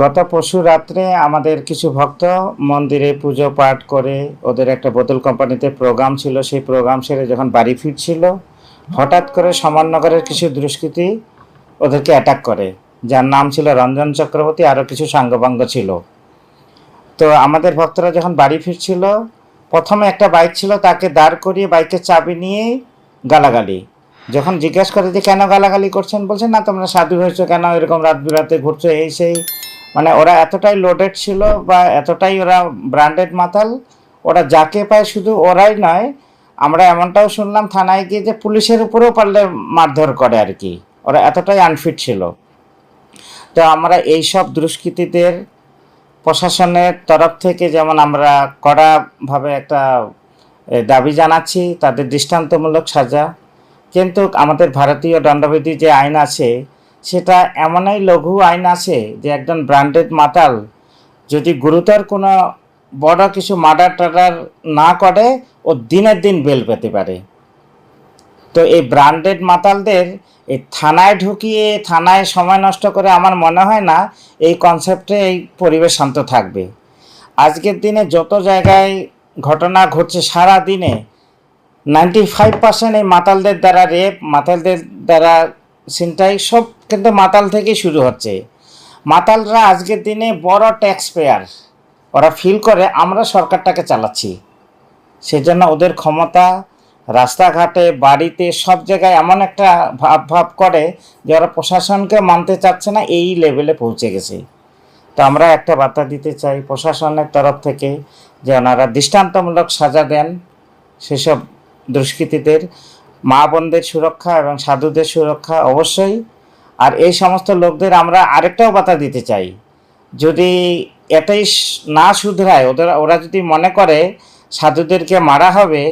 গত পরশু রাত্রে আমাদের কিছু ভক্ত মন্দিরে পুজো পাঠ করে ওদের একটা বোতল কোম্পানিতে প্রোগ্রাম ছিল, সেই প্রোগ্রাম সেরে যখন বাড়ি ফিরছিল, হঠাৎ করে সমাননগরের কিছু দুষ্কৃতী ওদেরকে অ্যাটাক করে, যার নাম ছিল রঞ্জন চক্রবর্তী আরও কিছু সাঙ্গপাঙ্গ ছিল। তো আমাদের ভক্তরা যখন বাড়ি ফিরছিল, প্রথমে একটা বাইক ছিল, তাকে দাঁড় করিয়ে বাইকের চাবি নিয়ে গালাগালি। যখন জিজ্ঞেস করে যে, কেন গালাগালি করছেন? বলছেন না, তোমরা সাধু হয়েছো কেন? এরকম রাত বিরাতে ঘুরছো, এই সেই। মানে ওরা এতটাই লোডেড ছিল বা এতটাই ওরা ব্র্যান্ডেড মাতাল, ওরা যাকে পায় শুধু ওরাই নয়, আমরা এমনটাও শুনলাম থানায় গিয়ে যে পুলিশের উপরেও পারলে মারধর করে আর কি। ওরা এতটাই আনফিট ছিল। তো আমরা এই সব দুষ্কৃতীদের প্রশাসনের তরফ থেকে যেমন আমরা কড়াভাবে একটা দাবি জানাচ্ছি, তাদের দৃষ্টান্তমূলক সাজা। কিন্তু আমাদের ভারতীয় দণ্ডবিধি যে আইন আছে সেটা এমনই লঘু আইন আছে যে একজন ব্র্যান্ডেড মাতাল যদি গুরুতর কোনো বড় কিছু মার্ডার টাডার না করে, ও দিনের দিন বেল পেতে পারে। তো এই ব্র্যান্ডেড মাতালদের এই থানায় ঢুকিয়ে, থানায় সময় নষ্ট করে আমার মনে হয় না এই কনসেপ্টে এই পরিবেশ শান্ত থাকবে। আজকের দিনে যত জায়গায় ঘটনা ঘটছে সারা দিনে নাইনটি ফাইভ পার্সেন্ট এই মাতালদের দ্বারা রেপ মাতালদের দ্বারা ছিনতাই সব কিন্তু মাতাল থেকেই শুরু হচ্ছে। মাতালরা আজকের দিনে বড় ট্যাক্স পেয়ার ওরা ফিল করে, আমরা সরকারটাকে চালাচ্ছি। সেজন্য ওদের ক্ষমতা রাস্তাঘাটে, বাড়িতে, সব জায়গায় এমন একটা ভাব ভাব করে যে ওরা প্রশাসনকে মানতে চাচ্ছে না, এই লেভেলে পৌঁছে গেছে। তো আমরা একটা বার্তা দিতে চাই প্রশাসনের তরফ থেকে যে ওনারা দৃষ্টান্তমূলক সাজা দেন সেসব দুষ্কৃতীদের। মা বোনদের সুরক্ষা এবং সাধুদের সুরক্ষা অবশ্যই। আর এই সমস্ত লোকদের আমরা আরেকটাও বার্তা দিতে চাই। যদি এটাই না শুধরায়, ওদের, ওরা যদি মনে করে সাধুদেরকে মারা হবে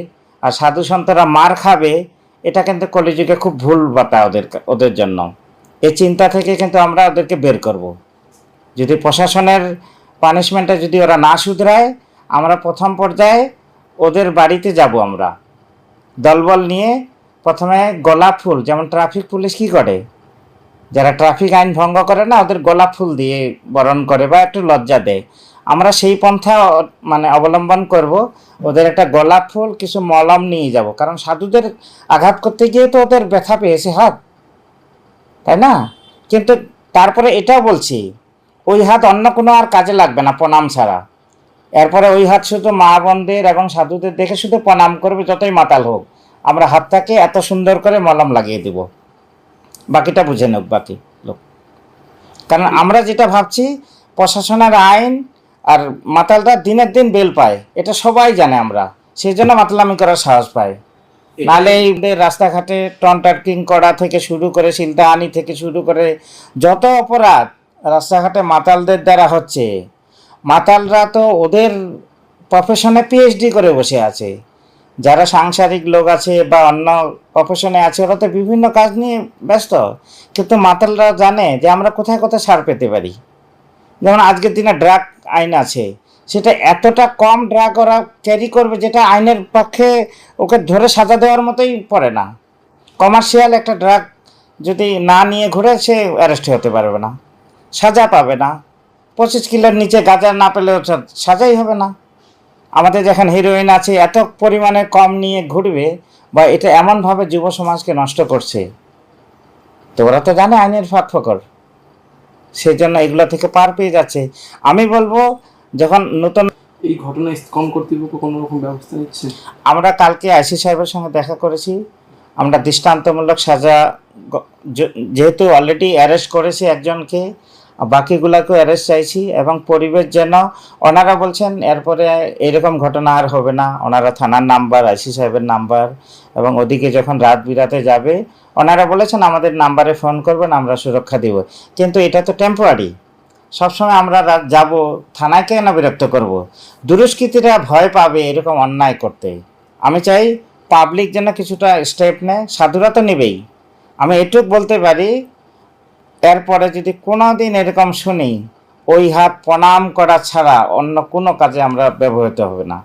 আর সাধু সন্তরা মার খাবে, এটা কিন্তু কলিযুগে খুব ভুল বাতা ওদের ওদের জন্য। এই চিন্তা থেকে কিন্তু আমরা ওদেরকে বের করব। যদি প্রশাসনের পানিশমেন্টে যদি ওরা না শুধরায়, আমরা প্রথম পর্যায়ে ওদের বাড়িতে যাব আমরা। দলবল নিয়ে প্রথমে গোলাপ ফুল, যেমন ট্রাফিক পুলিশ কি করে? যারা ট্রাফিক আইন ভঙ্গ করে না, ওদের গোলাপ ফুল দিয়ে বরণ করে বা একটু লজ্জা দেয়। আমরা সেই পন্থা মানে অবলম্বন করব, ওদের একটা গোলাপ ফুল, কিছু মলম নিয়ে যাব। কারণ সাধুদের আঘাত করতে গিয়ে তো ওদের ব্যথা পেয়েছে, হাত। তাই না? কিন্তু তারপরে এটাও বলছি, ওই হাত অন্য কোনো আর কাজে লাগবে না, প্রণাম ছাড়া। এরপরে ওই হাত শুধু মা বোনদের এবং সাধুদের দেখে শুধু প্রণাম করবে, যতই মাতাল হোক। আমরা হাতটাকে এত সুন্দর করে মলম লাগিয়ে দিব। বাকিটা বুঝে নেব বাকি লোক। কারণ আমরা যেটা ভাবছি প্রশাসনের আইন আর মাতালরা দিনের দিন বেল পায় এটা সবাই জানে আমরা। সেই জন্য মাতলামি করার সাহস পায়। নালে রাস্তাঘাটে টনটার্কিং করা থেকে শুরু করে শিলদাহানি থেকে শুরু করে যত অপরাধ রাস্তাঘাটে মাতালদের দ্বারা হচ্ছে মাতালরা তো ওদের প্রফেশনে পিএইচডি করে বসে আছে। যারা সাংসারিক লোক আছে বা অন্য প্রফেশনে আছে, ওরা তো বিভিন্ন কাজ নিয়ে ব্যস্ত। কিন্তু মাতালরা জানে যে আমরা কোথায় কোথায় সার পেতে পারি। যেমন আজকের দিনে ড্রাগ আইন আছে। সেটা এতটা কম ড্রাগ ওরা ক্যারি করবে যেটা আইনের পক্ষে ওকে ধরে সাজা দেওয়ার মতোই পড়ে না। কমার্শিয়াল একটা ড্রাগ যদি না নিয়ে ঘুরে সে অ্যারেস্ট হতে পারবে না। সাজা পাবে না। পঁচিশ কিলোর নিচে গাঁজা না পেলেও সা- সাজাই হবে না। আমাদের যখন হিরোইন আছে এত পরিমাণে কম নিয়ে ঘুরবে বা এটা এমনভাবে যুব সমাজকে নষ্ট করছে? তো ওরা তো জানে আইনের ফাঁক ফকর। সেই জন্য এগুলো থেকে পার পেয়ে যাচ্ছে। আমি বলব যখন নতুন এই ঘটনায় কম কর্তৃপক্ষ কোনো রকম ব্যবস্থা নিচ্ছে? আমরা কালকে আইসি সাহেবের সঙ্গে দেখা করেছি। আমরা দৃষ্টান্তমূলক সাজা যেহেতু অলরেডি অ্যারেস্ট করেছি একজনকে বাকিগুলাকেও অ্যারেস্ট চাইছি এবং পরিবেশ যেন, ওনারা বলছেন এরপরে এরকম ঘটনা আর হবে না। ওনারা থানার নাম্বার, আইসি সাহেবের নাম্বার এবং ওদিকে যখন রাত বিরাতে যাবে, ওনারা বলেছেন আমাদের নাম্বারে ফোন করবেন, আমরা সুরক্ষা দিব। কিন্তু এটা তো টেম্পোরারি সবসময় আমরা যাব, থানায় কেন বিরক্ত করব? দুরস্কৃতীরা ভয় পাবে এরকম অন্যায় করতে। আমি চাই পাবলিক যেন কিছুটা স্টেপ নেয়, সাধুরা তো নেবেই। আমি এটুক বলতে পারি এরপরে যদি কোনো দিন এরকম শুনি, ওই হাত প্রণাম করা ছাড়া অন্য কোনো কাজে আমরা ব্যবহৃত হবে না।